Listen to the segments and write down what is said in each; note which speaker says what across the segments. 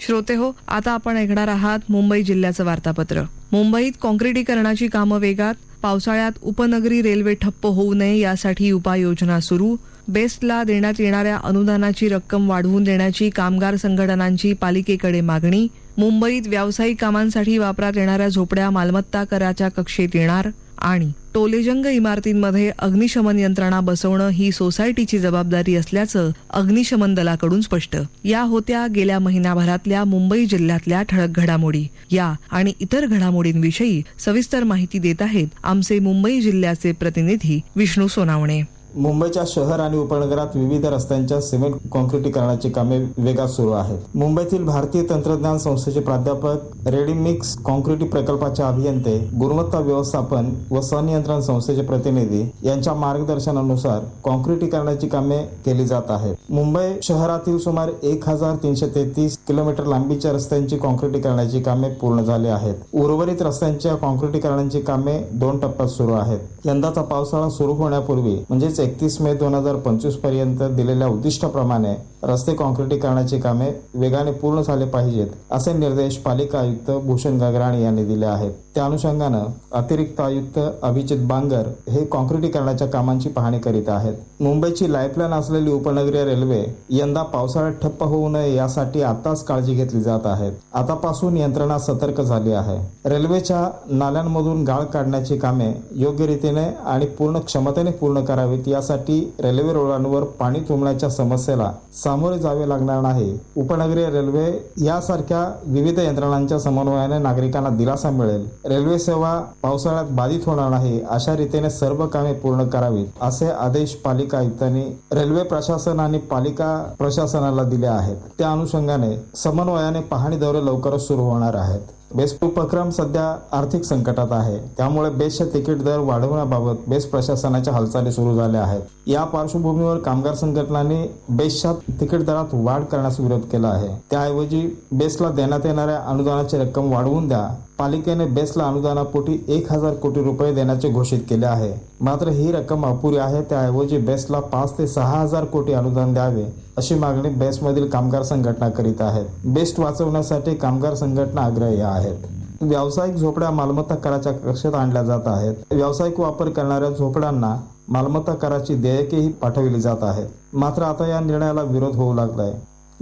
Speaker 1: श्रोते हो आता आपण ऐकणार आहात मुंबई जिल्ह्याचं वार्तापत्र. मुंबईत काँक्रिटीकरणाची कामं वेगात पावसाळ्यात उपनगरी रेल्वे ठप्प होऊ नये यासाठी उपाययोजना सुरू. बेस्टला देण्यात येणाऱ्या अनुदानाची रक्कम वाढवून देण्याची कामगार संघटनांची पालिकेकडे मागणी. मुंबईत व्यावसायिक कामांसाठी वापरात येणाऱ्या झोपड्या मालमत्ता कराच्या कक्षेत येणार. आणि टोलेजंग इमारतींमध्ये अग्निशमन यंत्रणा बसवणं ही सोसायटीची जबाबदारी असल्याचं अग्निशमन दलाकडून स्पष्ट. या होत्या गेल्या महिनाभरातल्या मुंबई जिल्ह्यातल्या ठळक घडामोडी. या आणि इतर घडामोडींविषयी सविस्तर माहिती देत आहेत आमचे मुंबई जिल्ह्याचे प्रतिनिधी विष्णू सोनावणे.
Speaker 2: मुंबईच्या शहर आणि उपनगरात विविध रस्त्यांच्या सिमेंट कॉन्क्रिटीकरणाची कामे वेगात सुरू आहेत. मुंबईतील भारतीय तंत्रज्ञान संस्थेचे प्राध्यापक रेडीमिक्स कॉन्क्रिटी प्रकल्पाचे अभियंते गुणवत्ता व्यवस्थापन व संनियंत्रण संस्थेचे प्रतिनिधी यांच्या मार्गदर्शनानुसार कॉन्क्रिटीकरणाची कामे केली जात आहेत. मुंबई शहरातील सुमारे एक हजार तीनशे तेहतीस किलोमीटर लांबीच्या रस्त्यांची कॉन्क्रिटीकरणाची कामे पूर्ण झाली आहेत. उर्वरित रस्त्यांच्या कॉन्क्रिटीकरणाची कामे दोन टप्प्यात सुरू आहेत. यंदाचा पावसाळा सुरू होण्यापूर्वी म्हणजेच एकतीस मे दोन हजार पंचवीसपर्यंत दिलेल्या उद्दिष्टाप्रमाणे रस्ते कॉन्क्रिटीकरणाची कामे वेगाने पूर्ण झाले पाहिजेत असे निर्देश पालिका आयुक्त भूषण गगराणी यांनी दिले आहेत. त्या अनुषंगानं अतिरिक्त आयुक्त अभिजित बांगर हे काँक्रिटीकरणाच्या कामांची पाहणी करीत आहेत. मुंबईची लाईफलाईन असलेली उपनगरीय रेल्वे यंदा पावसाळ्यात ठप्प होऊ नये यासाठी आताच काळजी घेतली जात आहे. आतापासून यंत्रणा सतर्क झाली आहे. रेल्वेच्या नाल्यांमधून गाळ काढण्याची कामे योग्य रीतीने आणि पूर्ण क्षमतेने पूर्ण करावीत यासाठी रेल्वे रोडांवर पाणी तुंबण्याच्या समस्येला सामोरे जावे लागणार नाही. उपनगरीय रेल्वे यासारख्या विविध यंत्रणांच्या समन्वयाने नागरिकांना दिलासा मिळेल. रेल्वे सेवा पावसाळ्यात बाधित होणार नाही अशा रीतीने सर्व कामे पूर्ण करावीत असे आदेश पालिका आयुक्तांनी रेल्वे प्रशासन आणि पालिका प्रशासनाला दिले आहेत. त्या अनुषंगाने समन्वयाने पाहणी दौरे लवकरच सुरू होणार आहेत. बेस्ट उपक्रम सध्या आर्थिक संकटात आहे. त्यामुळे बेस्टचे तिकीट दर वाढवण्याबाबत बेस्ट प्रशासनाच्या हालचाली सुरू झाल्या आहेत. या पार्श्वभूमीवर कामगार संघटनांनी बेस्टच्या तिकीट दरात वाढ करण्यास विरोध केला आहे. त्याऐवजी बेस्टला देण्यात येणाऱ्या अनुदानाची रक्कम वाढवून द्या. पालिकेने बेस्टला अनुदानापोटी एक हजार कोटी रुपये देण्याचे घोषित केले आहे. मात्र ही रक्कम अपुरी आहे त्याऐवजी बेस्टला पाच ते सहा हजार कोटी अनुदान द्यावे अशी मागणी बेस्टमधील कामगार संघटना करीत आहेत. बेस्ट वाचवण्यासाठी कामगार संघटना आग्रही आहेत. व्यावसायिक झोपड्या मालमत्ता कराच्या कक्षेत आणल्या जात आहेत. व्यावसायिक वापर करणाऱ्या झोपड्यांना मालमत्ता कराची देयकेही पाठवली जात आहेत. मात्र आता या निर्णयाला विरोध होऊ लागलाय.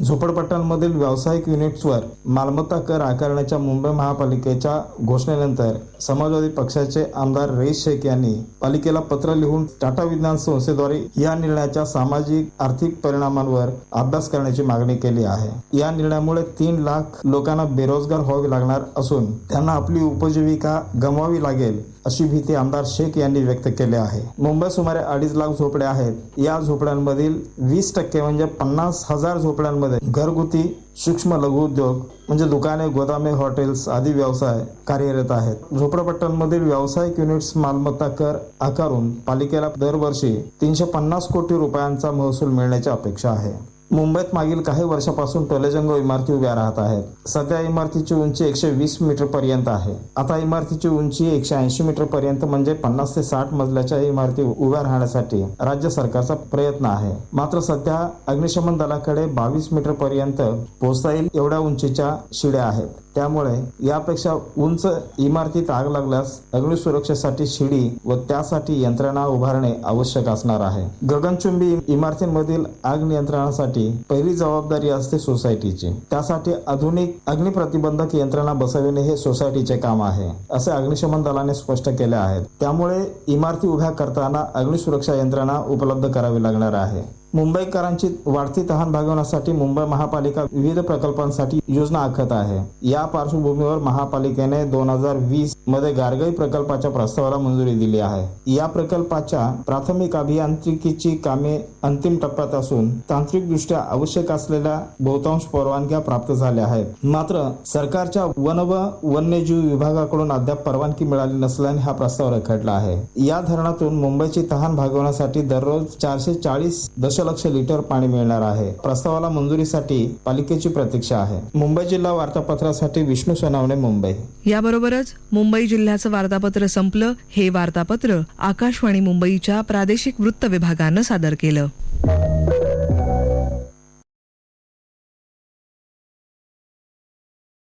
Speaker 2: झोपडपट्ट्यांमधील व्यावसायिक युनिट्सवर मालमत्ता कर आकारण्याच्या मुंबई महापालिकेच्या घोषणेनंतर समाजवादी पक्षाचे आमदार रईस शेख यांनी पालिकेला पत्र लिहून टाटा विज्ञान संस्थेद्वारे या निर्णयाच्या सामाजिक आर्थिक परिणामांवर अभ्यास करण्याची मागणी केली आहे. या निर्णयामुळे तीन लाख लोकांना बेरोजगार व्हावे लागणार असून त्यांना आपली उपजीविका गमवावी लागेल. अशी भीती आमदार शेख यांनी व्यक्त केली आहे. मुंबईत सुमारे अडीच लाख झोपड्या आहेत. या झोपड्यांमधील वीस टक्के म्हणजे पन्नास हजार झोपड्यांमध्ये घरगुती सूक्ष्म लघु उद्योग म्हणजे दुकाने गोदामे हॉटेल्स आदी व्यवसाय कार्यरत आहेत. झोपडपट्ट्यांमधील व्यावसायिक युनिट्स मालमत्ता कर आकारून पालिकेला दरवर्षी तीनशे पन्नास कोटी रुपयांचा महसूल मिळण्याची अपेक्षा आहे. मुंबईत मागील काही वर्षापासून टोलेजंग इमारती उभ्या राहत आहेत. सध्या इमारतीची उंची एकशे वीस मीटर पर्यंत आहे. आता इमारतीची उंची एकशे ऐंशी मीटर पर्यंत म्हणजे पन्नास ते साठ मजल्याच्या इमारती उभ्या राहण्यासाठी राज्य सरकारचा प्रयत्न आहे. मात्र सध्या अग्निशमन दलाकडे बावीस मीटर पर्यंत पोहोचता येईल एवढ्या उंचीच्या शिड्या आहेत. त्यामुळे यापेक्षा उंच इमारतीत आग लागल्यास अग्निसुरक्षेसाठी शिडी व त्यासाठी यंत्रणा उभारणे आवश्यक असणार आहे. गगनचुंबी इमारतींमधील आग नियंत्रणासाठी पहिली जबाबदारी असते सोसायटीची. त्यासाठी आधुनिक अग्निप्रतिबंधक यंत्रणा बसविणे हे सोसायटीचे काम आहे असे अग्निशमन दलाने स्पष्ट केले आहे. त्यामुळे इमारती उभ्या करताना अग्निसुरक्षा यंत्रणा उपलब्ध करावी लागणार आहे. मुंबईकरांची वाढती तहान भागवण्यासाठी मुंबई महापालिका विविध प्रकल्पांसाठी योजना आखत आहे. या पार्श्वभूमीवर महापालिकेने दोन हजार वीसमध्ये गारगाई प्रकल्पाच्या प्रस्तावाला मंजुरी दिली आहे. या प्रकल्पाच्या प्राथमिक अभियांत्रिकीची कामे अंतिम टप्प्यात असून तांत्रिकदृष्ट्या आवश्यक असलेल्या बहुतांश परवानग्या प्राप्त झाल्या आहेत. मात्र सरकारच्या वन व वन्यजीव विभागाकडून अद्याप परवानगी मिळाली नसल्याने हा प्रस्ताव रखडला आहे. या धरणातून मुंबईची तहान भागवण्यासाठी दररोज चारशे चाळीस दशलक्ष लिटर पाणी मिळणार आहे. प्रस्तावाला मंजुरीसाठी पालिकेची प्रतीक्षा आहे. मुंबई जिल्हा वार्तापत्रासाठी विष्णू सोनावणे मुंबई.
Speaker 1: याबरोबरच मुंबई जिल्ह्याचं वार्तापत्र संपलं. हे वार्तापत्र आकाशवाणी मुंबईच्या प्रादेशिक वृत्त विभागानं सादर केलं.